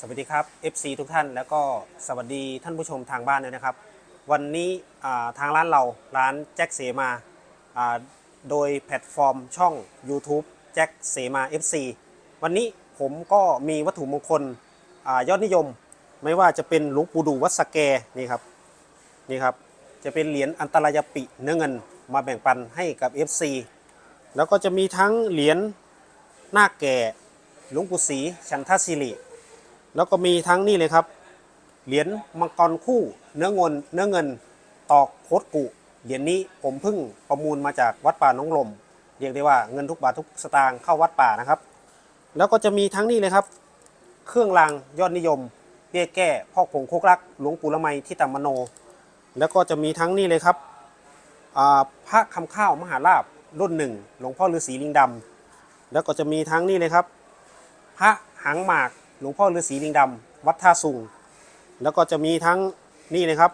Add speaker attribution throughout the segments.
Speaker 1: สวัสดีครับ FC ทุกท่านแล้วก็สวัสดีท่านผู้ชมทางบ้านด้วยนะครับ วันนี้ทางร้านเราร้านแจ็คเสมาโดยแพลตฟอร์มช่อง YouTube แจ็คเสมา FC วันนี้ผมก็มีวัตถุมงคลอยอดนิยม ไม่ว่าจะเป็นหลวงปู่ดูวัดสแกนี่ครับนี่ครับจะเป็นเหรียญอันตรายปิเนื้อเงินมาแบ่งปันให้กับ FC แล้วก็จะมีทั้งเหรียญหน้าแก่หลวงปู่ศรีชันทศิริ แล้วก็มีทั้งนี่เลยครับ เหรียญมังกรคู่เนื้อเงินเนื้อเงินตอกโคตกุเหรียญนี้ผมเพิ่งประมูลมาจากวัดป่าน้องลม เรียกได้ว่าเงินทุกบาททุกสตางค์เข้าวัดป่านะครับ แล้วก็จะมีทั้งนี่เลยครับ เครื่องรางยอดนิยมเบี้ยแก้พ่อผงโคกรัก หลวงปู่ละไมที่ตามโน แล้วก็จะมีทั้งนี่เลยครับพระคำข้าวมหาลาบรุ่นหนึ่งหลวงพ่อฤาษีลิงดำแล้วก็จะมีทั้งนี่เลยครับ พระหางหมาก หลวงพ่อฤาษีลิงดำวัดท่าสุง แล้วก็จะมีทั้งนี่นะครับ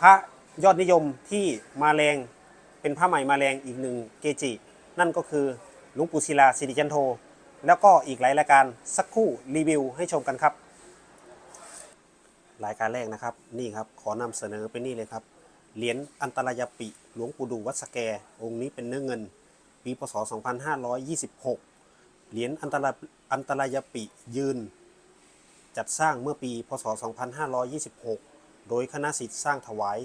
Speaker 1: พระยอดนิยมที่มาแรงเป็นพระใหม่มาแรงอีกหนึ่งเกจิ นั่นก็คือหลวงปู่ศิลาสิริจันโท แล้วก็อีกหลายรายการสักครู่รีวิวให้ชมกันครับ รายการแรกนะครับนี่ครับขอนำเสนอเป็นนี่เลยครับเหรียญอันตรายปิ หลวงปู่ดูวัดสแก องค์นี้เป็นเนื้อเงิน ปีพศ 2526 เหรียญอันตรายอันตรายปิยืน จัดสร้างเมื่อปี พศ 2526 โดยคณะสิทธิ์สร้างถวาย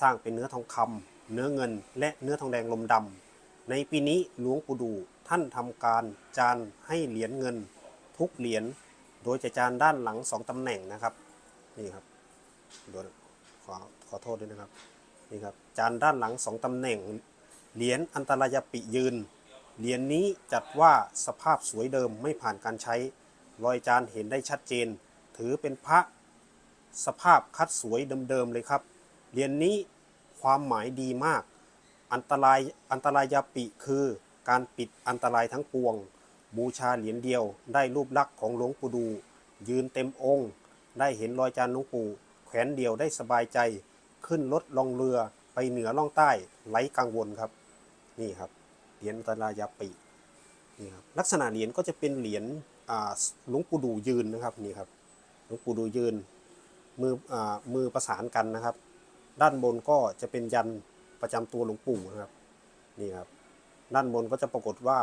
Speaker 1: สร้างเป็นเนื้อทองคำเนื้อเงิน และเนื้อทองแดงลมดำในปีนี้หลวงปู่ดูท่านทำการจานให้เหรียญเงิน ทุกเหรียญ โดยจะจานด้านหลังสองตำแหน่งนะครับ นี่ครับโดยขอขอโทษด้วยนะครับ นี่ครับ จานด้านหลังสองตำแหน่ง เหรียญอันตรายปิยืน เหรียญนี้จัดว่าสภาพสวยเดิมไม่ผ่านการใช้ รอยจานเห็นได้ชัดเจน ถือเป็นพระสภาพคัดสวยเดิมๆเลยครับ เหรียญนี้ความหมายดีมาก อันตรายอันตรายยาปิคือการปิดอันตรายทั้งปวง บูชาเหรียญเดียวได้รูปลักษณ์ของหลวงปู่ดู ยืนเต็มองค์ ได้เห็นรอยจานหลวงปู่ แขวนเดียวได้สบายใจ ขึ้นรถลองเรือไปเหนือล่องใต้ไร้กังวลครับ นี่ครับ เหรียญอันตรายปินี่ครับลักษณะเหรียญก็จะเป็นเหรียญหลวงปู่ดูยืนนะครับนี่ครับหลวงปู่ดูยืนมืออมือประสานกันนะครับ ด้านบนก็จะเป็นยันประจำตัวหลวงปู่นะครับนี่ครับด้านบนก็จะปรากฏว่า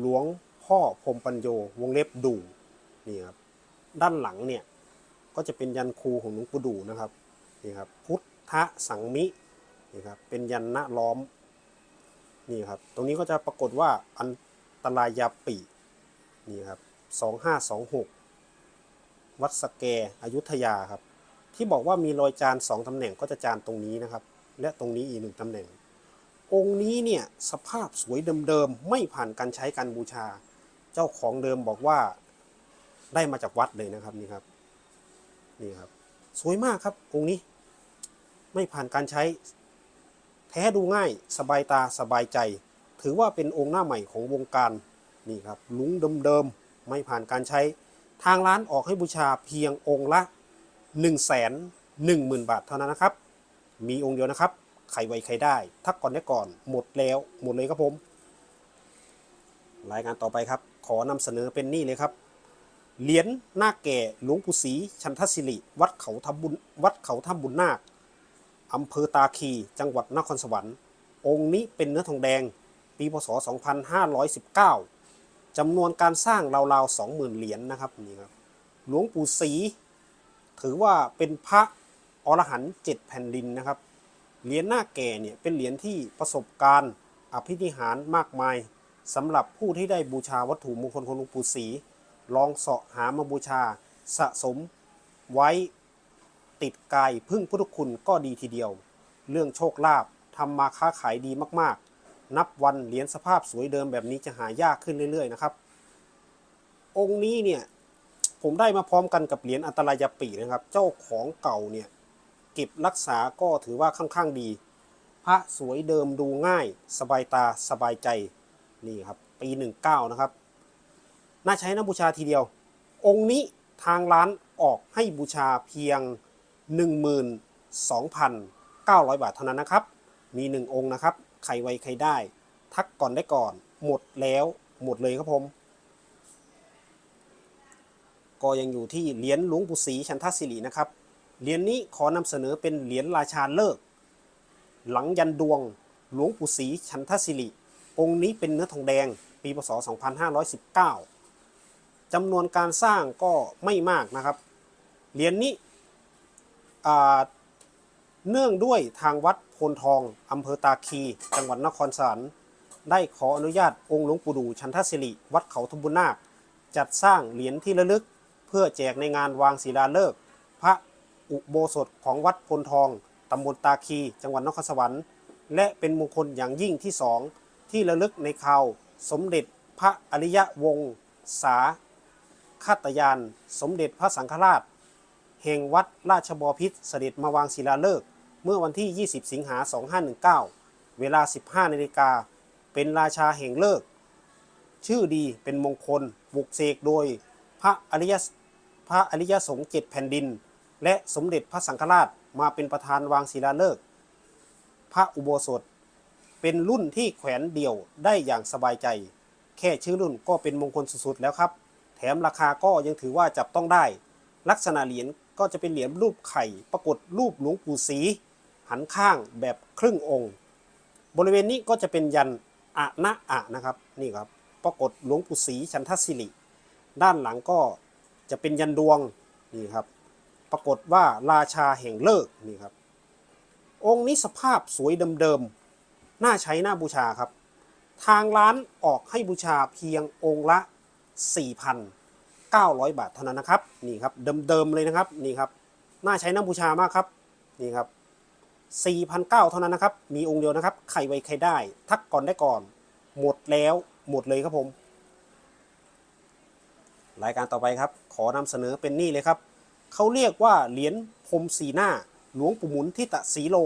Speaker 1: หลวงพ่อพรมปัญโยวงเล็บดูนี่ครับด้านหลังเนี่ยก็จะเป็นยันครูของหลวงปู่ดูนะครับนี่ครับพุทธสังมินี่ครับเป็นยันณล้อม นี่ครับ ตรงนี้ก็จะปรากฏว่าอันตรายาปีนี่ครับสองห้าสองหกวัดสแกอยุธยาครับ ที่บอกว่ามีรอยจานสองตำแหน่งก็จะจานตรงนี้นะครับ และตรงนี้อีกหนึ่งตำแหน่ง องค์นี้เนี่ยสภาพสวยเดิมๆ ไม่ผ่านการใช้การบูชา เจ้าของเดิมบอกว่าได้มาจากวัดเลยนะครับนี่ครับนี่ครับ สวยมากครับองค์นี้ ไม่ผ่านการใช้ แท้ดูง่ายสบายตาสบายใจ ถือว่าเป็นองค์หน้าใหม่ของวงการนี่ครับลุงเดิมๆไม่ผ่านการใช้ ทางร้านออกให้บูชาเพียงองค์ละ 1 1 0 0 0 0 บาทเท่านั้นนะครับ มีองค์เดียวนะครับใครไวใครได้ ทักก่อนได้ก่อนหมดแล้วหมดเลยครับผม รายการต่อไปครับ ขอนำเสนอเป็นนี่เลยครับเหรียญหน้าคแก่หลวงปู่ศรีชันทศิริ วัดเขาทำบุญวัดเขาทำบุญนาค อำเภอตาคีจังหวัดนครสวรรค์ องค์นี้เป็นเนื้อทองแดง ปีพศ 2519 จำนวนการสร้างราวๆ 20,000 เหรียญนะครับนี่ครับหลวงปู่ศรีถือว่าเป็นพระอรหันต์เจ็ดแผ่นดินนะครับ เหรียญหน้าแก่เนี่ยเป็นเหรียญที่ประสบการณ์อภินิหารมากมายสำหรับผู้ที่ได้บูชาวัตถุมงคลของหลวงปู่ศรีลองเสาะหามาบูชาสะสมไว้ ติดกายพึ่งพุทธคุณก็ดีทีเดียว เรื่องโชคลาภทำมาค้าขายดีมากๆ นับวันเหรียญสภาพสวยเดิมแบบนี้จะหายากขึ้นเรื่อย ๆ นะครับ องค์นี้เนี่ยผมได้มาพร้อมกันกับเหรียญอันตรายปีนะครับ เจ้าของเก่าเนี่ยเก็บรักษาก็ถือว่าค่อนข้างดี พระสวยเดิมดูง่าย สบายตาสบายใจนี่ครับ ปี 19 นะครับ น่าใช้นะบูชาทีเดียว องค์นี้ทางร้านออกให้บูชาเพียง 12,900 บาทเท่านั้นนะครับ มี 1 องค์นะครับ ใครไวใครได้ ทักก่อนได้ก่อน หมดแล้วหมดเลยครับผม ก็ยังอยู่ที่เหรียญหลวงปู่ศรีชันทศิรินะครับ เหรียญนี้ขอนำเสนอเป็นเหรียญราชาเลิก หลังยันดวงหลวงปู่ศรีชันทศิริ องค์นี้เป็นเนื้อทองแดง ปีพศ 2519จำนวนการสร้างก็ไม่มากนะครับ เหรียญนี้ เนื่องด้วยทางวัดโพนทองอำเภอตาคี จังหวัดนครสวรรค์ได้ขออนุญาตองค์หลวงปู่ดูชันทศิริ วัดเขาทบุญนาค จัดสร้างเหรียญที่ระลึก เพื่อแจกในงานวางศิลาฤกษ์พระอุโบสถของวัดพลทอง ตำบลตาคี จังหวัดนครสวรรค์ และเป็นมงคลอย่างยิ่งที่สองที่ระลึกในข่าว สมเด็จพระอริยะวงศาคาตยาน สมเด็จพระสังฆราช แห่งวัดราชบพิตรเสด็จมาวางศิลาฤกษ์เมื่อวันที่ 20 สิงหา 2519 เวลา 15 นาฬิกา เป็นราชาแห่งเลิกษ์ชื่อดีเป็นมงคล บุกเสกโดยพระอริยพระอริยสงฆ์เจ็ดแผ่นดิน และสมเด็จพระสังฆราชมาเป็นประธานวางศิลาฤกษ์พระอุโบสถ เป็นรุ่นที่แขวนเดี่ยวได้อย่างสบายใจ แค่ชื่อรุ่นก็เป็นมงคลสุดๆแล้วครับ แถมราคาก็ยังถือว่าจับต้องได้ ลักษณะเหรียญ ก็จะเป็นเหรียญรูปไข่ ปรากฏรูปหลวงปู่ศรีหันข้างแบบครึ่งองค์ บริเวณนี้ก็จะเป็นยันอะนะอะนะครับนี่ครับปรากฏหลวงปู่ศรีชันทศิริ ด้านหลังก็จะเป็นยันดวงนี่ครับ ปรากฏว่าราชาแห่งเลิกนี่ครับ องค์นี้สภาพสวยเดิมๆน่าใช้น่าบูชาครับ ทางร้านออกให้บูชาเพียงองค์ละ 900 บาทเท่านั้นนะครับนี่ครับเดิมๆเลยนะครับนี่ครับน่าใช้น่าบูชามากครับนี่ครับ4,900เท่านั้นนะครับ มีองค์เดียวนะครับ ใครไวใครได้ ทักก่อนได้ก่อน หมดแล้วหมดเลยครับผม รายการต่อไปครับ ขอนำเสนอเป็นนี่เลยครับ เขาเรียกว่าเหรียญพรมสีหน้า หลวงปู่หมุนทิตะสีโล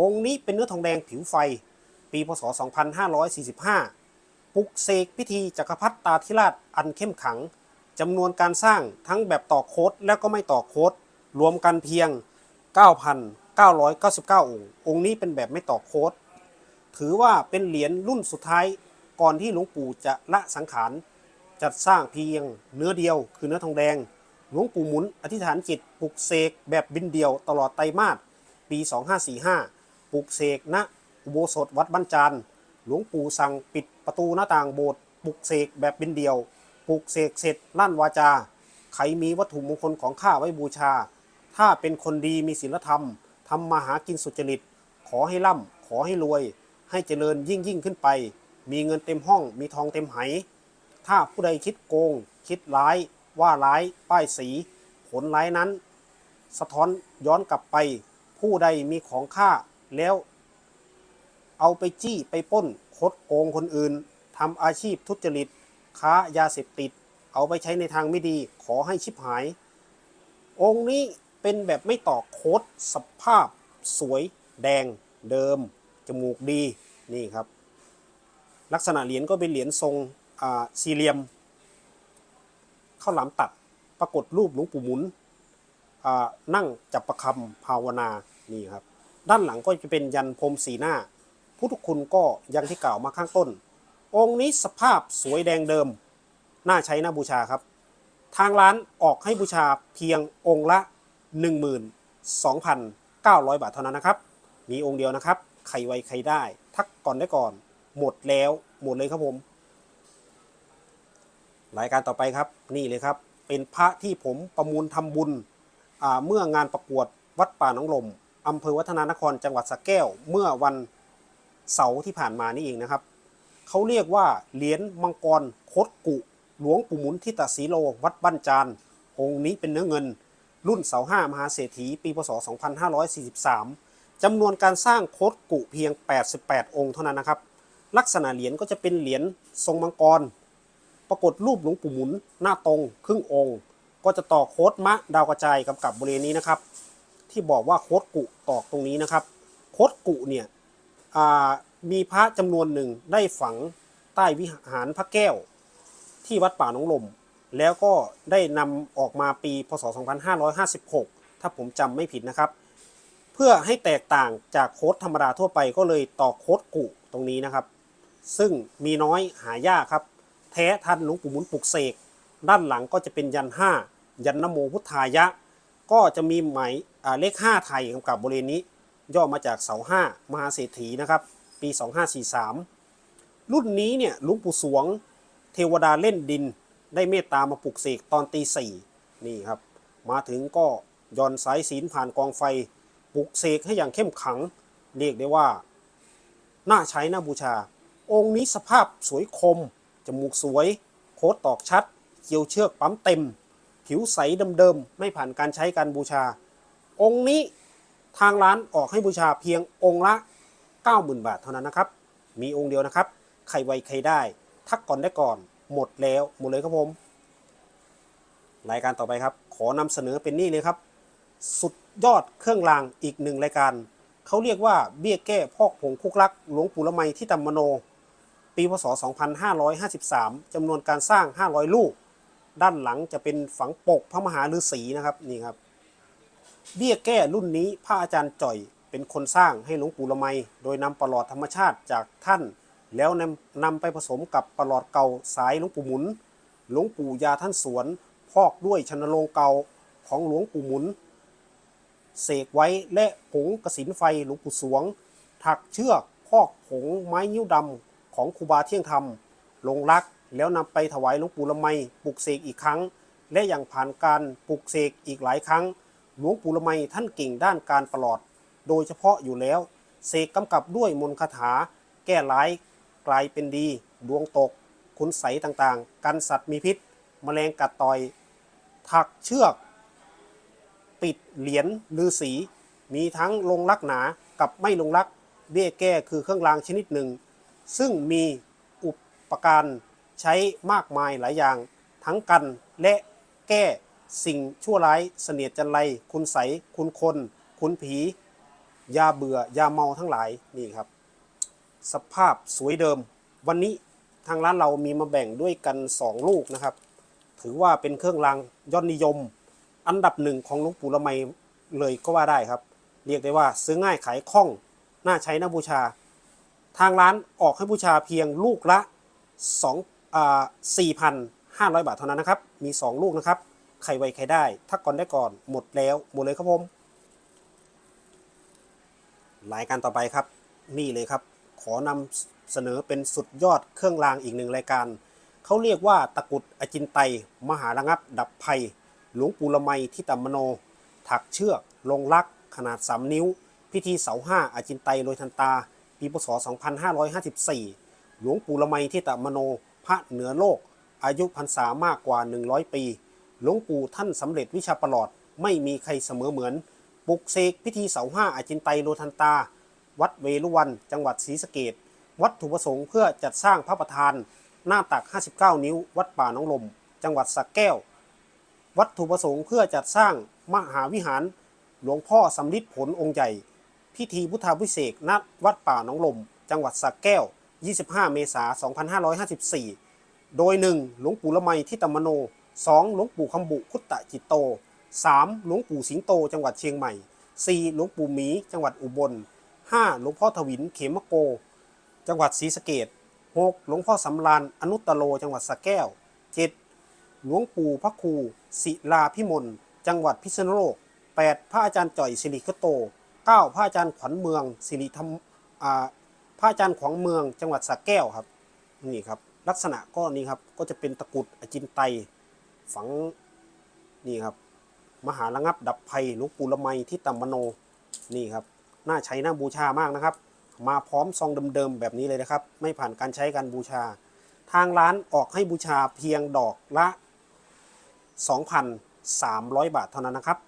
Speaker 1: องค์นี้เป็นเนื้อทองแดงผิวไฟ ปีพศ 2545ปลุกเสกพิธีจักรพรรดิตาธิราชอันเข้มขัง จำนวนการสร้างทั้งแบบต่อโค้ดและก็ไม่ต่อโค้ดรวมกันเพียง 9,999 องค์ องค์นี้เป็นแบบไม่ต่อโค้ดถือว่าเป็นเหรียญรุ่นสุดท้ายก่อนที่หลวงปู่จะละสังขารจัดสร้างเพียงเนื้อเดียวคือเนื้อทองแดง หลวงปู่หมุนอธิษฐานจิตปลุกเสกแบบบินเดียวตลอดไตรมาสปี 2545 ปลุกเสกณอุโบสถวัดบ้านจานหลวงปู่สั่งปิดประตูหน้าต่างโบสถ์ปลุกเสกแบบบินเดียว ปลุกเสกเสร็จลั่นวาจา ใครมีวัตถุมงคลของข้าไว้บูชา ถ้าเป็นคนดีมีศีลธรรมทำมาหากินสุจริต ขอให้ร่ำขอให้รวย ให้เจริญยิ่งยิ่งขึ้นไป มีเงินเต็มห้อง มีทองเต็มไห ถ้าผู้ใดคิดโกง คิดร้าย ว่าร้าย ป้ายสี ผลร้ายนั้น สะท้อนย้อนกลับไป ผู้ใดมีของค่าแล้ว เอาไปจี้ไปป้นคดโกงคนอื่นทำอาชีพทุจริต ค้ายาเสพติด เอาไปใช้ในทางไม่ดี ขอให้ชิบหาย องค์นี้เป็นแบบไม่ต่อโค้ดสภาพ สวย แดง เดิม จมูกดีนี่ครับ ลักษณะเหรียญก็เป็นเหรียญทรงสี่เหลี่ยมข้าวหลามตัดปรากฏรูปหลวงปู่หมุนอ่านั่งจับประคำภาวนานี่ครับ ด้านหลังก็จะเป็นยันพรมสีหน้าพุทธคุณก็ยังที่กล่าวมาข้างต้น องค์นี้สภาพสวยแดงเดิม น่าใช้น่าบูชาครับ ทางร้านออกให้บูชาเพียงองค์ละ 12,900 บาทเท่านั้นนะครับ มีองค์เดียวนะครับ ใครไวใครได้ ทักก่อนได้ก่อน หมดแล้วหมดเลยครับผม รายการต่อไปครับนี่เลยครับ เป็นพระที่ผมประมูลทำบุญเมื่องานประกวดวัดป่าหนองลมอำเภอวัฒนานครจังหวัดสระแก้ว เมื่อวันเสาร์ที่ผ่านมานี่เองนะครับ เขาเรียกว่าเหรียญมังกรคดกุ หลวงปู่หมุนทิตสีโลวัดบ้านจานองค์นี้เป็นเนื้อเงิน รุ่นเสาห้ามหาเศรษฐีปีพศ 2543จำนวนการสร้างโคดกุเพียง 88 องค์เท่านั้นนะครับ ลักษณะเหรียญก็จะเป็นเหรียญทรงมังกร ปรากฏรูปหลวงปู่หมุนหน้าตรงครึ่งองค์ ก็จะต่อโค้ดมะดาวกระจายกำกับบริเวณนี้นะครับ ที่บอกว่าโค้ดกุตอกตรงนี้นะครับโค้ดกุเนี่ย มีพระจำนวนหนึ่งได้ฝังใต้วิหารพระแก้ว ที่วัดป่าหนองลม แล้วก็ได้นำออกมาปีพศ 2556 ถ้าผมจำไม่ผิดนะครับ เพื่อให้แตกต่างจากโค้ดธรรมดาทั่วไปก็เลยต่อโค้ดกุตรงนี้นะครับ ซึ่งมีน้อยหายากครับ แท้ทันหลวงปู่มุนปลุกเสก ด้านหลังก็จะเป็นยันห้ายันนโมพุทธายะ ก็จะมีหมายเลข 5 ไทยกำกับบริเวณนี้ ย่อมาจากเสาห้ามหาเศรษฐีนะครับ ปี 2543 รุ่นนี้เนี่ยลุงปู่สวงเทวดาเล่นดินได้เมตตามาปลุกเสกตอนตีสี่นี่ครับ มาถึงก็ย่อนสายศีลผ่านกองไฟปลุกเสกให้อย่างเข้มขัง เรียกได้ว่าน่าใช้น่าบูชา องค์นี้สภาพสวยคม จมูกสวย โคตตอกชัด เกี่ยวเชือกปั๊มเต็ม ผิวใสเดิมๆ ไม่ผ่านการใช้การบูชา องค์นี้ทางร้านออกให้บูชาเพียงองค์ละ 90,000 บาทเท่านั้นนะครับ มีองค์เดียวนะครับ ใครไวใครได้ ทักก่อนได้ก่อน หมดแล้วหมดเลยครับผม รายการต่อไปครับ ขอนำเสนอเป็นนี่เลยครับ สุดยอดเครื่องรางอีกหนึ่งรายการ เขาเรียกว่าเบี้ยแก้พอกผงคุกลักหลวงปู่ละไมที่ตำมโน ปีพศ 2553 จำนวนการสร้าง 500 ลูก ด้านหลังจะเป็นฝังปกพระมหาฤาษีนะครับนี่ครับ เบี้ยแก้รุ่นนี้พระอาจารย์จ่อย เป็นคนสร้างให้หลวงปู่ละไม โดยนำประหลอดธรรมชาติจากท่าน แล้วนำนำไปผสมกับประหลอดเก่าสายหลวงปู่หมุน หลวงปู่ยาท่านสวน พอกด้วยชนโรงเก่าของหลวงปู่หมุน เสกไว้และผงกระสินไฟหลวงปู่สวง ถักเชือกพอกผงไม้นิ้วดำของครูบาเที่ยงธรรม ลงรักแล้วนำไปถวายหลวงปู่ละไมปลุกเสกอีกครั้ง และอย่างผ่านการปลุกเสกอีกหลายครั้ง หลวงปู่ละไมท่านเก่งด้านการประหลอด โดยเฉพาะอยู่แล้ว เสกกำกับด้วยมนต์คาถา แก้ร้ายกลายเป็นดี ดวงตก คุณใสต่างๆ กันสัตว์มีพิษ แมลงกัดต่อย ถักเชือก ปิดเหรียญลือสี มีทั้งลงลักหนากับไม่ลงลัก เบี้ยแก้คือเครื่องรางชนิดหนึ่ง ซึ่งมีอุปการใช้มากมายหลายอย่าง ทั้งกันและแก้สิ่งชั่วร้ายเสนียดจันไร คุณใส คุณคน คุณผี ยาเบื่อยาเมาทั้งหลายนี่ครับ สภาพสวยเดิม วันนี้ทางร้านเรามีมาแบ่งด้วยกัน 2 ลูกนะครับ ถือว่าเป็นเครื่องรางยอดนิยม อันดับหนึ่งของหลวงปู่ละไมเลยก็ว่าได้ครับ เรียกได้ว่าซื้อง่ายขายคล่องน่าใช้น่าบูชา ทางร้านออกให้บูชาเพียงลูกละ2อ่า4,500 บาทเท่านั้นนะครับ มี 2 ลูกนะครับ ใครไวใครได้ ถ้าก่อนได้ก่อนหมดแล้วหมดเลยครับผม รายการต่อไปครับ นี่เลยครับ ขอนำเสนอเป็นสุดยอดเครื่องรางอีกหนึ่งรายการ เขาเรียกว่าตะกุดอจินไต มหาระงับ ดับภัย หลวงปู่ละไมที่ตำมโน ถักเชือก ลงลัก ขนาด 3 นิ้ว พิธีเสาห้าอจินไตโรยทันตา ปีพศ 2554 หลวงปู่ละไมที่ตำมโน พระเหนือโลก อายุพรรษามากกว่า 100 ปี หลวงปู่ท่านสำเร็จวิชาประหลอดไม่มีใครเสมอเหมือน ปลุกเสกพิธีเสาห้าอาจินไตโลทันตา วัดเวรุวัน จังหวัดศรีสะเกดวัตถุประสงค์เพื่อจัดสร้างพระประธาน หน้าตัก 59 นิ้ว วัดป่าน้องลม จังหวัดสระแก้ว วัตถุประสงค์เพื่อจัดสร้างมหาวิหาร หลวงพ่อสำลิดผลองค์ใหญ่ พิธีพุทธาพิเศษกณวัดป่าน้องลม จังหวัดสระแก้ว 25 เมษายน 2554 โดย 1. หลวงปู่ละไมที่ตมโน 2. หลวงปู่คำบุคุตตะจิตโต 3. หลวงปู่สิงโตจังหวัดเชียงใหม่ 4. หลวงปู่หมี จังหวัดอุบล 5. หลวงพ่อถวินเขมโก จังหวัดศรีสะเกด 6. หลวงพ่อสำรานอนุตตโล จังหวัดสระแก้ว 7. หลวงปู่พระครูศิลาพิมล จังหวัดพิษณุโลก 8. พระอาจารย์จ่อยสิริคโต 9. พระอาจารย์ขวัญเมืองสิริธรรมพระอาจารย์ขวัญเมือง จังหวัดสระแก้วครับ นี่ครับ ลักษณะก็นี้ครับ ก็จะเป็นตะกุดอจินไตยฝัง นี่ครับ มหาระงับดับภัยหลวงปู่ละไมที่ตำมโนนี่ครับน่าใช้น่าบูชามากนะครับ มาพร้อมซองเดิมๆแบบนี้เลยนะครับ ไม่ผ่านการใช้การบูชา ทางร้านออกให้บูชาเพียงดอกละ 2,300 บาทเท่านั้นนะครับ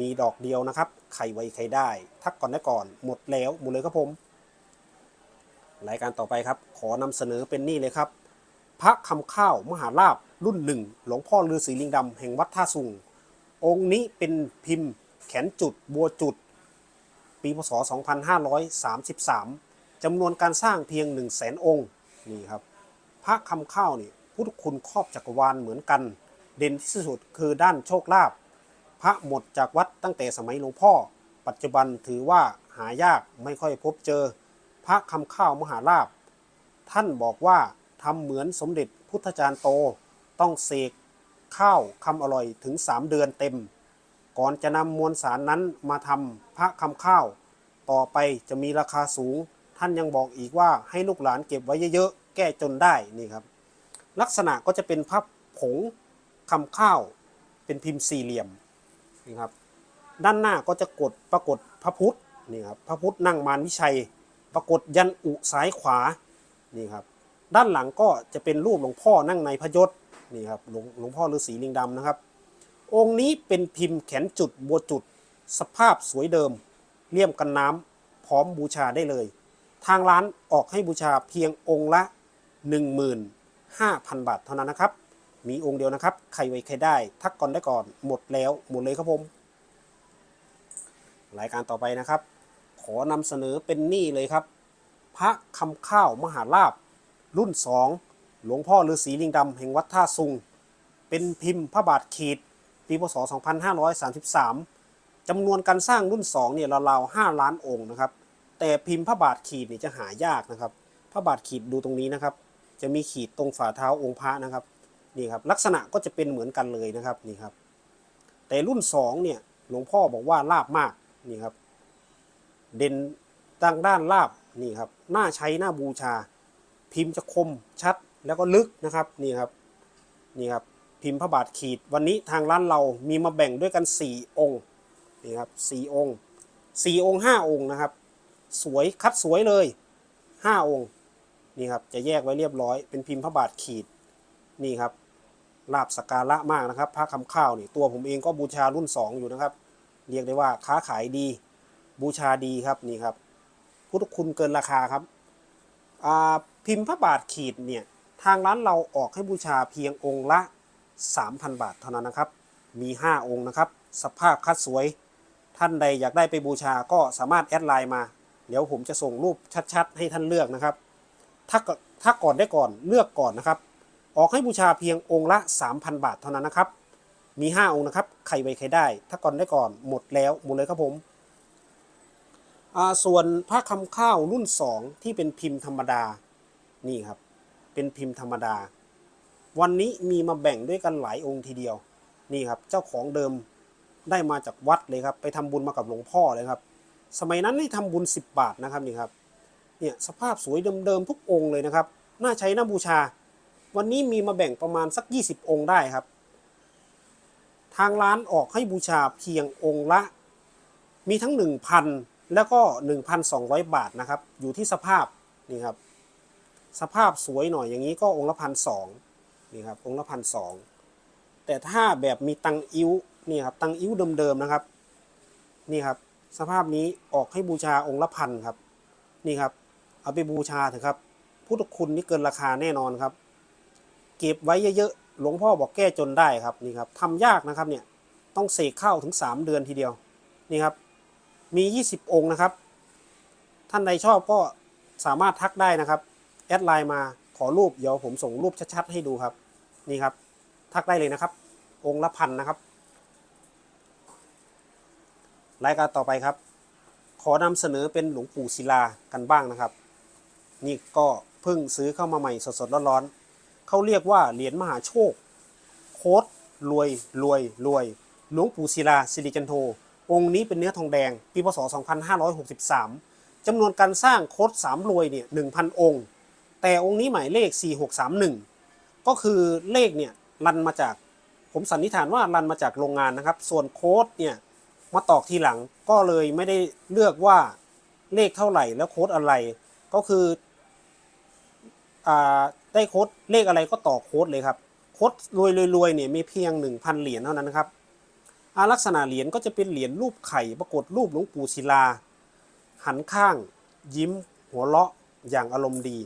Speaker 1: มีดอกเดียวนะครับใครไวใครได้ ทักก่อนได้ก่อนหมดแล้วหมดเลยครับผมรายการต่อไปครับ ขอนำเสนอเป็นนี่เลยครับ พระคำข้าวมหาลาบรุ่นหนึ่งหลวงพ่อฤาษีลิงดำแห่งวัดท่าสุง องค์นี้เป็นพิมพ์แขนจุดบัวจุด ปีพศ 2533จำนวนการสร้างเพียง 1 0 0 0 0แสนองค์นี่ครับพระคำข้าวนี่พุทธคุณครอบจักรวาลเหมือนกัน เด่นที่สุดคือด้านโชคลาภพระหมดจากวัดตั้งแต่สมัยหลวงพ่อ ปัจจุบันถือว่าหายากไม่ค่อยพบเจอ พระคำข้าวมหาลาภท่านบอกว่าทำเหมือนสมเด็จพุทธจารย์โต ต้องเสก ข้าวคำอร่อยถึง 3 เดือนเต็ม ก่อนจะนำมวลสารนั้นมาทำพระคำข้าว ต่อไปจะมีราคาสูง ท่านยังบอกอีกว่าให้ลูกหลานเก็บไว้เยอะๆ แก้จนได้นี่ครับ ลักษณะก็จะเป็นพระผงคำข้าว เป็นพิมพ์สี่เหลี่ยมนี่ครับ ด้านหน้าก็จะกดปรากฏพระพุทธนี่ครับพระพุทธนั่งมารวิชัย ปรากฏยันอุซ้ายขวานี่ครับ ด้านหลังก็จะเป็นรูปหลวงพ่อนั่งในพระยศ นี่ครับหลวงหลวงพ่อฤาษีลิงดำนะครับ องค์นี้เป็นพิมพ์แขนจุดบัวจุด สภาพสวยเดิมเลี่ยมกันน้ำพร้อมบูชาได้เลย ทางร้านออกให้บูชาเพียงองค์ละ 15,000 บาทเท่านั้นนะครับ มีองค์เดียวนะครับ ใครไว้ใครได้ ทักก่อนได้ก่อนหมดแล้วหมดเลยครับผมรายการต่อไปนะครับ ขอนำเสนอเป็นนี่เลยครับ พระคำข้าวมหาลาบรุ่น 2 หลวงพ่อฤาษีลิงดำแห่งวัดท่าซุง เป็นพิมพ์พระบาทขีด ปีพศ 2533จำนวนการสร้างรุ่น2เนี่ยราวๆ5ล้านองค์นะครับ แต่พิมพ์พระบาทขีดเนี่ยจะหายากนะครับ พระบาทขีดดูตรงนี้นะครับ จะมีขีดตรงฝ่าเท้าองค์พระนะครับนี่ครับลักษณะก็จะเป็นเหมือนกันเลยนะครับนี่ครับ แต่รุ่น2เนี่ยหลวงพ่อบอกว่าลาบมากนี่ครับ เด่นทางด้านลาบนี่ครับน่าใช้น่าบูชา พิมพ์จะคมชัด แล้วก็ลึกนะครับนี่ครับนี่ครับพิมพ์พระบาทขีด วันนี้ทางร้านเรามีมาแบ่งด้วยกัน 4 องค์นี่ครับสี่องค์สี่องค์ห้าองค์นะครับ สวยคัดสวยเลยห้าองค์นี่ครับจะแยกไว้เรียบร้อยเป็นพิมพ์พระบาทขีดนี่ครับลาบสกการะมากนะครับพระคำข้าวนี่ตัวผมเองก็บูชารุ่น 2 อยู่นะครับ เรียกได้ว่าค้าขายดี บูชาดีครับนี่ครับพุทธคุณเกินราคาครับพิมพ์พระบาทขีดเนี่ย ทางร้านเราออกให้บูชาเพียงองค์ละ 3,000 บาทเท่านั้นนะครับ มี 5 องค์นะครับ สภาพคัดสวย ท่านใดอยากได้ไปบูชาก็สามารถแอดไลน์มา เดี๋ยวผมจะส่งรูปชัดๆ ให้ท่านเลือกนะครับ ถ้าก็ถ้าก่อนได้ก่อนเลือกก่อนนะครับ ออกให้บูชาเพียงองค์ละ 3,000 บาทเท่านั้นนะครับ มี 5 องค์นะครับ ใครไวใครได้ ถ้าก่อนได้ก่อนหมดแล้วหมดเลยครับผมอ่าส่วนพระคำข้าวรุ่น 2 ที่เป็นพิมพ์ธรรมดานี่ครับ เป็นพิมพ์ธรรมดา วันนี้มีมาแบ่งด้วยกันหลายองค์ทีเดียว นี่ครับ เจ้าของเดิมได้มาจากวัดเลยครับ ไปทำบุญมากับหลวงพ่อเลยครับ สมัยนั้นให้ทำบุญ 10 บาทนะครับนี่ครับเนี่ยสภาพสวยเดิมๆทุกองค์เลยนะครับ น่าใช้น่าบูชา วันนี้มีมาแบ่งประมาณสัก 20 องค์ได้ครับ ทางร้านออกให้บูชาเพียงองค์ละ มีทั้ง 1,000 แล้วก็ 1,200 บาทนะครับ อยู่ที่สภาพนี่ครับ สภาพสวยหน่อยอย่างนี้ก็องค์ละพันสองนี่ครับองค์ละพันสองแต่ถ้าแบบมีตังอิ้วนี่ครับตังอิ้วเดิมๆนะครับนี่ครับสภาพนี้ออกให้บูชาองค์ละพันครับนี่ครับ เอาไปบูชาเถอะครับพุทธคุณนี่เกินราคาแน่นอนครับ เก็บไว้เยอะๆหลวงพ่อบอกแก้จนได้ครับนี่ครับทำยากนะครับเนี่ยต้องเสกเข้าถึง 3 เดือนทีเดียวนี่ครับมี 20 องค์นะครับ ท่านใดชอบก็สามารถทักได้นะครับ แอดไลน์มาขอรูปเดี๋ยวผมส่งรูปชัดๆให้ดูครับ นี่ครับ ทักได้เลยนะครับ องค์ละพันนะครับ รายการต่อไปครับ ขอนำเสนอเป็นหลวงปู่ศิลากันบ้างนะครับ นี่ก็เพิ่งซื้อเข้ามาใหม่สดๆร้อนๆเขาเรียกว่าเหรียญมหาโชค โคตรรวยรวยรวย หลวงปู่ศิลาสิริจันโทองค์นี้เป็นเนื้อทองแดง ปีพศ 2563จำนวนการสร้างโคตรสามรวยเนี่ย1,000 องค์ แต่องค์นี้หมายเลข 4631 ก็คือเลขเนี่ยรันมาจากผมสันนิษฐานว่ารันมาจากโรงงานนะครับ ส่วนโค้ดเนี่ยมาตอกทีหลังก็เลยไม่ได้เลือกว่าเลขเท่าไหร่แล้วโค้ดอะไร ก็คืออได้โค้ดเลขอะไรก็ต่อโค้ดเลยครับโค้ดรวยรวยๆเนี่ยมีเพียง 1,000 เหรียญเท่านั้นนะครับลักษณะเหรียญก็จะเป็นเหรียญรูปไข่ปรากฏรูปหลวงปู่ศิลา หันข้าง ยิ้ม หัวเราะอย่างอารมณ์ดี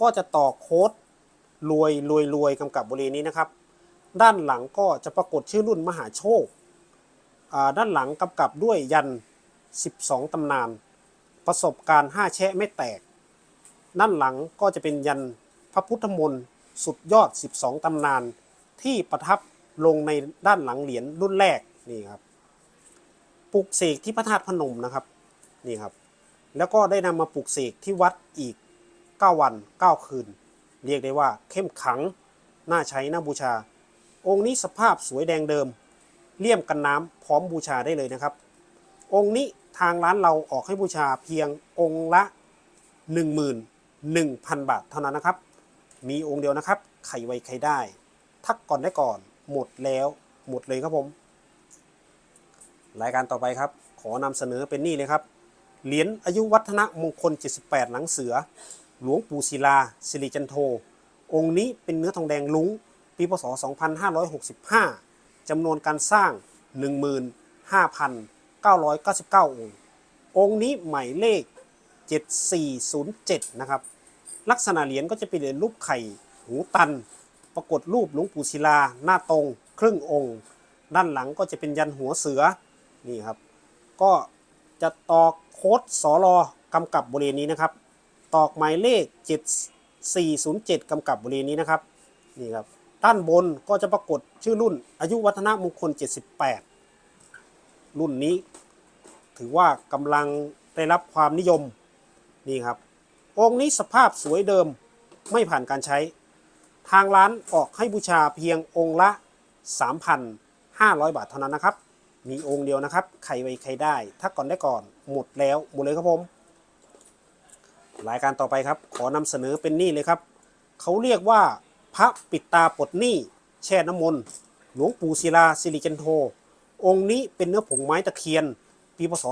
Speaker 1: ก็จะต่อโค้ดรวยรวยรวยกำกับบริเวณนี้นะครับ ด้านหลังก็จะปรากฏชื่อรุ่นมหาโชคอ่าด้านหลังกำกับด้วยยัน 12 ตำนาน ประสบการณ์ 5 แชะไม่แตก ด้านหลังก็จะเป็นยันพระพุทธมนต์สุดยอด 12 ตำนาน ที่ประทับลงในด้านหลังเหรียญรุ่นแรกนี่ครับปลุกเสกที่พระธาตุพนมนะครับนี่ครับ แล้วก็ได้นำมาปลูกเสกที่วัดอีก 9 วัน 9 คืน เรียกได้ว่าเข้มขัง น่าใช้น่าบูชา องค์นี้สภาพสวยแดงเดิม เลี่ยมกันน้ำพร้อมบูชาได้เลยนะครับ องค์นี้ทางร้านเราออกให้บูชาเพียงองค์ละ 11,000 บาทเท่านั้นนะครับ มีองค์เดียวนะครับ ไขไวใครได้ ทักก่อนได้ก่อน หมดแล้วหมดเลยครับผม รายการต่อไปครับ ขอนำเสนอเป็นนี่เลยครับ เหรียญอายุวัฒนะมงคล 78 หลังเสือ หลวงปู่ศิลาสิริจันโท องค์นี้เป็นเนื้อทองแดงลุงปีพศ 2565 จำนวนการสร้าง 15,999 องค์ องค์นี้หมายเลข 7407 นะครับ ลักษณะเหรียญก็จะเป็นเหรียญรูปไข่ หูตัน ปรากฏรูปหลวงปู่ศิลา หน้าตรง ครึ่งองค์ ด้านหลังก็จะเป็นยันหัวเสือ นี่ครับ ก็จะตอกโค้ดสอรอกำกับบริเวณนี้นะครับ ตอกหมายเลข 7407 กำกับบริเวณนี้นะครับนี่ครับด้านบนก็จะปรากฏชื่อรุ่นอายุวัฒนมงคล 78 รุ่นนี้ ถือว่ากำลังได้รับความนิยมนี่ครับองค์นี้สภาพสวยเดิมไม่ผ่านการใช้ ทางร้านออกให้บูชาเพียงองค์ละ 3,500 บาทเท่านั้นนะครับ มีองค์เดียวนะครับ ใครไว้ใครได้ ถ้าก่อนได้ก่อนหมดแล้วหมดเลยครับผม รายการต่อไปครับ ขอนำเสนอเป็นนี่เลยครับ เขาเรียกว่าพระปิดตาปดหนี้แช่น้ำมนต์หลวงปู่ศิลาสิริจันโท องค์นี้เป็นเนื้อผงไม้ตะเคียน ปีพศ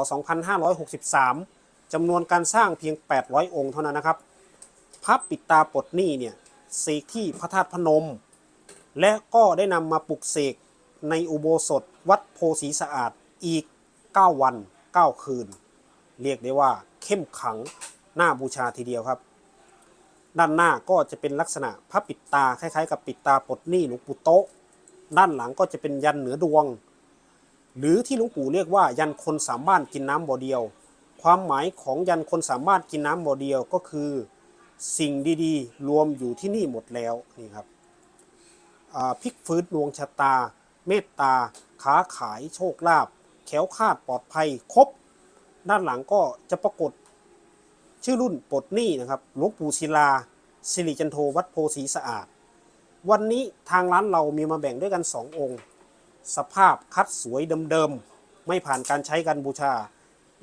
Speaker 1: 2563 จำนวนการสร้างเพียง 800 องค์เท่านั้นนะครับ พระปิดตาปดหนี้เนี่ยเสกที่พระธาตุพนม และก็ได้นำมาปลุกเสกในอุโบสถวัดโพสีสะอาดอีก 9 วัน 9 คืน เรียกได้ว่าเข้มขัง หน้าบูชาทีเดียวครับ ด้านหน้าก็จะเป็นลักษณะพระปิดตาคล้ายๆ กับปิดตาปลดหนี้หลวงปู่โต๊ะ ด้านหลังก็จะเป็นยันเหนือดวง หรือที่หลวงปู่เรียกว่ายันคนสามบ้านกินน้ำบ่อเดียว ความหมายของยันคนสามารถกินน้ำบ่อเดียวก็คือ สิ่งดีๆ รวมอยู่ที่นี่หมดแล้วนี่ครับพลิกฟื้นดวงชะตา เมตตาค้าขายโชคลาภแขวคาดปลอดภัยครบ ด้านหลังก็จะปรากฏ ชื่อรุ่นปลดหนี้นะครับหลวงปู่ศิลาสิริจันโทวัดโพสีสะอาด วันนี้ทางร้านเรามีมาแบ่งด้วยกัน 2 องค์ สภาพคัดสวยเดิมๆ ไม่ผ่านการใช้กันบูชา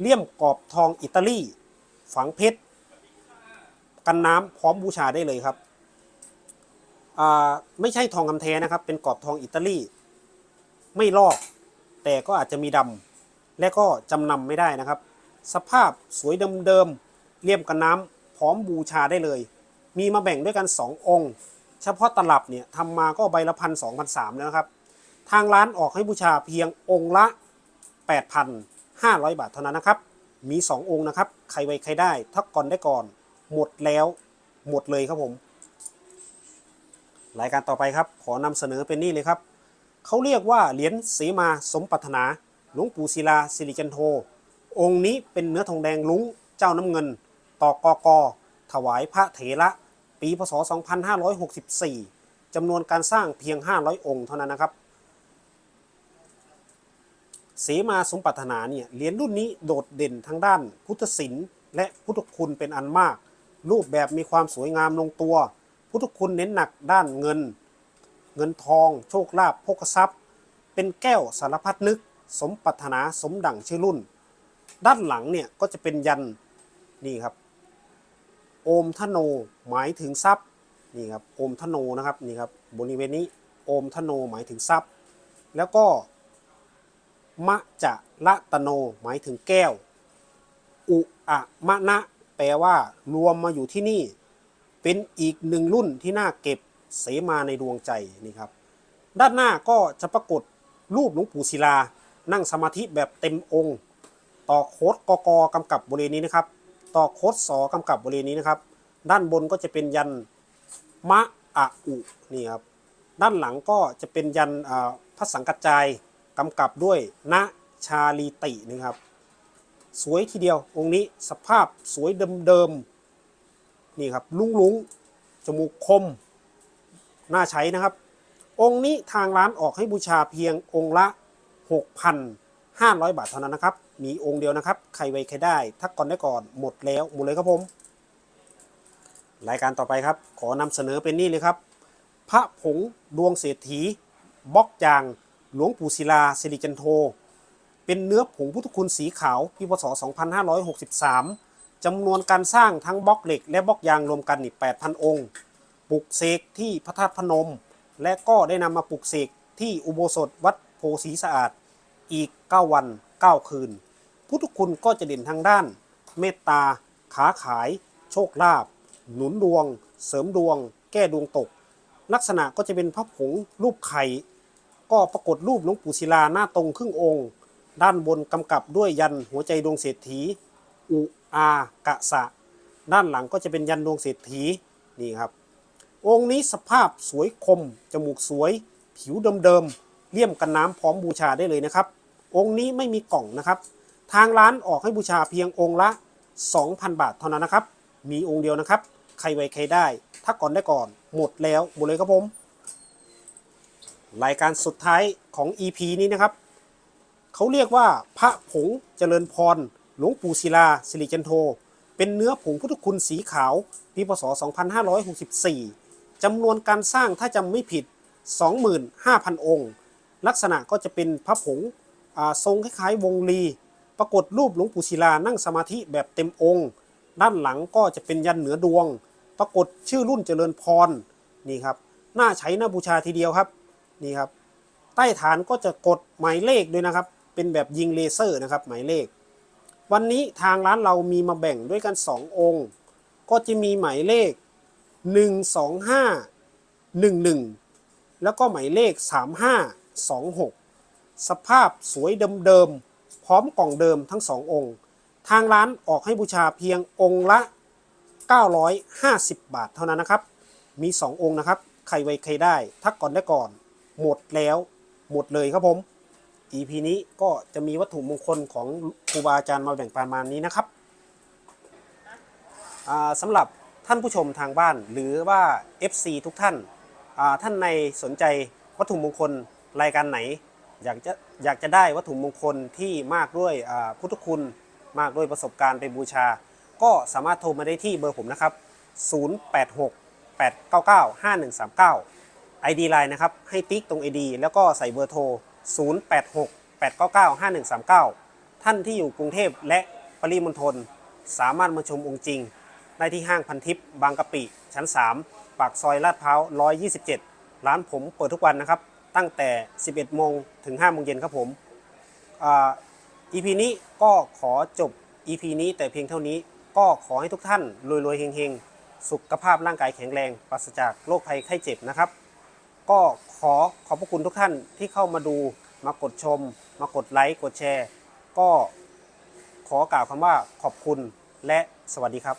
Speaker 1: เลี่ยมกรอบทองอิตาลี ฝังเพชร กันน้ำพร้อมบูชาได้เลยครับอ่าไม่ใช่ทองคำแท้นะครับ เป็นกรอบทองอิตาลี ไม่ลอก แต่ก็อาจจะมีดำและก็จำนำไม่ได้นะครับ สภาพสวยเดิมๆ เลี่ยมกันน้ำพร้อมบูชาได้เลย มีมาแบ่งด้วยกัน 2 องค์ เฉพาะตลับเนี่ยทำมาก็ใบละพันสองพันสามแล้วนะครับ ทางร้านออกให้บูชาเพียงองค์ละ 8,500 บาทเท่านั้นนะครับ มี 2 องค์นะครับ ใครไวใครได้ ถ้าก่อนได้ก่อน หมดแล้วหมดเลยครับผม รายการต่อไปครับ ขอนำเสนอเป็นนี่เลยครับเขาเรียกว่าเหรียญสีมาสมปรารถนาหลวงปู่ศิลาสิริจันโท องค์นี้เป็นเนื้อทองแดงลุงเจ้าน้ำเงิน ต่อกอกอถวายพระเถระปีพศ 2564จำนวนการสร้างเพียง 500 องค์เท่านั้นนะครับ เสมาสมปรารถนาเนี่ยเหรียญรุ่นนี้โดดเด่นทางด้านพุทธศิลป์และพุทธคุณเป็นอันมาก รูปแบบมีความสวยงามลงตัว พุทธคุณเน้นหนักด้านเงิน เงินทอง โชคลาภโภคทรัพย์ เป็นแก้วสารพัดนึก สมปรารถนาสมดั่งชื่อรุ่น ด้านหลังเนี่ยก็จะเป็นยันนี่ครับ โอมทโนหมายถึงทรัพย์นี่ครับโอมทโนนะครับนี่ครับบริเวณนี้โอมทโนหมายถึงทรัพย์ แล้วก็มะจะละตโนหมายถึงแก้ว อุอะมะนะแปลว่ารวมมาอยู่ที่นี่ เป็นอีกหนึ่งรุ่นที่น่าเก็บเสมาในดวงใจนี่ครับ ด้านหน้าก็จะปรากฏรูปหลวงปู่ศิลา นั่งสมาธิแบบเต็มองค์ ต่อโค้ดกกกำกับบริเวณนี้นะครับ ต่อโคดสอกำกับบริเวณนี้นะครับ ด้านบนก็จะเป็นยันมะอะอุนี่ครับด้านหลังก็จะเป็นยันอ่าพระสังกัจจายกำกับด้วยณชาลีตินะครับ สวยทีเดียวองค์นี้สภาพสวยเดิมๆนี่ครับลุงลุงจมูกคมน่าใช้นะครับ องค์นี้ทางร้านออกให้บูชาเพียงองค์ละ 500 บาทเท่านั้นนะครับ มีองค์เดียวนะครับ ใครไวใครได้ถ้าก่อนได้ก่อน หมดแล้ว หมดเลยครับผม รายการต่อไปครับ ขอนำเสนอเป็นนี่เลยครับ พระผงดวงเศรษฐีบล็อกยาง หลวงปู่ศิลาสิริจันโท เป็นเนื้อผงพุทธคุณสีขาวปีพศ 2563จำนวนการสร้างทั้งบล็อกเหล็ก และบล็อกยางรวมกันนี่8,000 องค์ ปลุกเสกที่พระธาตุพนม และก็ได้นำมาปลุกเสกที่อุโบสถวัดโพสีสะอาด อีก 9 วัน 9 คืน พุทธคุณก็จะเด่นทางด้าน เมตตาขาขาย โชคลาภหนุนดวง เสริมดวง แก้ดวงตก ลักษณะก็จะเป็นพระผงรูปไข่ ก็ปรากฏรูปหลวงปู่ศิลาหน้าตรงครึ่งองค์ ด้านบนกำกับด้วยยันหัวใจดวงเศรษฐี อุอากะสะ ด้านหลังก็จะเป็นยันดวงเศรษฐีนี่ครับ องค์นี้สภาพสวยคม จมูกสวย ผิวเดิมๆเลี่ยมกันน้ำพร้อมบูชาได้เลยนะครับ องค์นี้ไม่มีกล่องนะครับ ทางร้านออกให้บูชาเพียงองค์ละ 2,000 บาทเท่านั้นนะครับ มีองค์เดียวนะครับ ใครไวใครได้ ถ้าก่อนได้ก่อน หมดแล้วหมดเลยครับผม รายการสุดท้ายของ EP นี้นะครับ เขาเรียกว่าพระผงเจริญพร หลวงปู่ศิลาสิริจันโท เป็นเนื้อผงพุทธคุณสีขาว ปีพศ 2564จำนวนการสร้างถ้าจำไม่ผิด 25,000 องค์ ลักษณะก็จะเป็นพระผง ทรงคล้ายๆวงลี ปรากฏรูปหลวงปู่ศิลานั่งสมาธิแบบเต็มองค์ ด้านหลังก็จะเป็นยันเหนือดวง ปรากฏชื่อรุ่นเจริญพรนี่ครับหน่าใช้หน่าบูชาทีเดียวครับนี่ครับ ใต้ฐานก็จะกดหมายเลขด้วยนะครับ เป็นแบบยิงเลเซอร์นะครับหมายเลข วันนี้ทางร้านเรามีมาแบ่งด้วยกัน 2 องค์ ก็จะมีหมายเลข 12511 แล้วก็หมายเลข 3526 สภาพสวยเดิมๆพร้อมกล่องเดิมทั้ง2ององค์ ทางร้านออกให้บูชาเพียงองค์ละ 950 บาทเท่านั้นนะครับ มี 2 องค์นะครับ ใครไวใครได้ ทักก่อนได้ก่อน หมดแล้ว หมดเลยครับผม EP นี้ก็จะมีวัตถุมงคลของครูบาอาจารย์มาแบ่งปันมานี้นะครับสำหรับท่านผู้ชมทางบ้านหรือว่า FC ทุกท่านท่านในสนใจวัตถุมงคลรายการไหน อยากจะอยากจะได้วัตถุมงคลที่มากด้วยพุทธคุณมากด้วยประสบการณ์ไปบูชา ก็สามารถโทรมาได้ที่เบอร์ผมนะครับ 086 899 5139 ID Line นะครับ ให้ติ๊กตรง ID แล้วก็ใส่เบอร์โทร 086 899 5139 ท่านที่อยู่กรุงเทพและปริมณฑลสามารถมาชมองค์จริง ได้ที่ห้างพันทิพย์บางกะปิ ชั้น 3 ปากซอยลาดพร้าว 127 ร้านผมเปิดทุกวันนะครับ ตั้งแต่ 11 โมงถึง 5 โมงเย็นครับผมอ่า EP นี้ก็ขอจบ EP นี้แต่เพียงเท่านี้ก็ขอให้ทุกท่านรวยๆเฮงๆ สุขภาพร่างกายแข็งแรงปราศจากโรคภัยไข้เจ็บนะครับ ก็ขอขอบพระคุณทุกท่านที่เข้ามาดูมากดชม มากดไลค์กดแชร์ ก็ขอกล่าวคำว่าขอบคุณและสวัสดีครับ